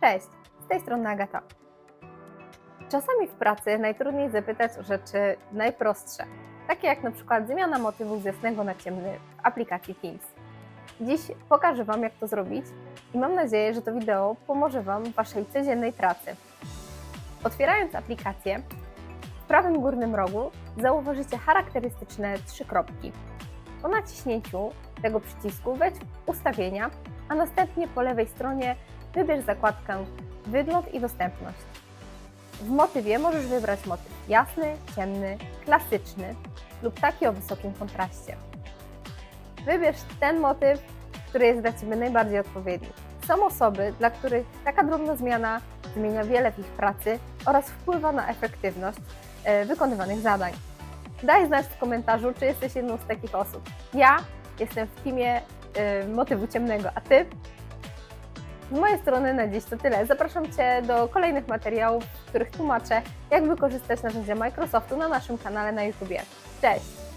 Cześć, z tej strony Agata. Czasami w pracy najtrudniej zapytać o rzeczy najprostsze, takie jak na przykład zmiana motywu z jasnego na ciemny w aplikacji Teams. Dziś pokażę Wam, jak to zrobić i mam nadzieję, że to wideo pomoże Wam w Waszej codziennej pracy. Otwierając aplikację, w prawym górnym rogu zauważycie charakterystyczne trzy kropki. Po naciśnięciu tego przycisku wejdź w ustawienia, a następnie po lewej stronie wybierz zakładkę Wygląd i dostępność. W motywie możesz wybrać motyw jasny, ciemny, klasyczny lub taki o wysokim kontraście. Wybierz ten motyw, który jest dla Ciebie najbardziej odpowiedni. Są osoby, dla których taka drobna zmiana zmienia wiele w ich pracy oraz wpływa na efektywność e, wykonywanych zadań. Daj znać w komentarzu, czy jesteś jedną z takich osób. Ja jestem w teamie e, motywu ciemnego, a Ty? Z mojej strony na dziś to tyle. Zapraszam Cię do kolejnych materiałów, w których tłumaczę, jak wykorzystać narzędzia Microsoftu na naszym kanale na YouTube. Cześć!